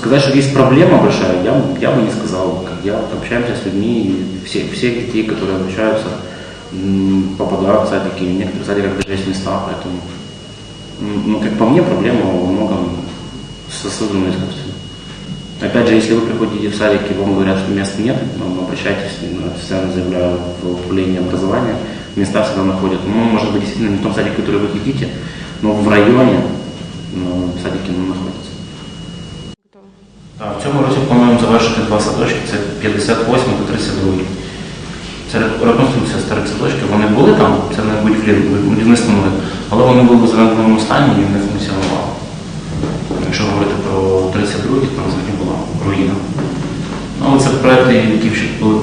сказать, что есть проблема большая, я, я бы не сказал. Я вот общаемся с людьми, и все, всех детей, которые обучаются, попадают в садики. В некоторых садиках даже места, поэтому, ну, как по мне, проблема во многом создана искусственно. Опять же, если вы приходите в садик и вам говорят, что мест нет, ну, обращайтесь, ну, официально заявляю в управление образования, места всегда находят. Ну, может быть, действительно не в том садике, который вы хотите, но в районе ну, садики ну, находятся. В цьому році плануємо завершити два садочки, це 58 та 32. Це реконструкція старих садочків. Вони були там, це не будівництво нове, але вони були в занедбаному стані і не функціонували. Якщо говорити про 32, то там взагалі була руїна. Ну, але це проекти, які були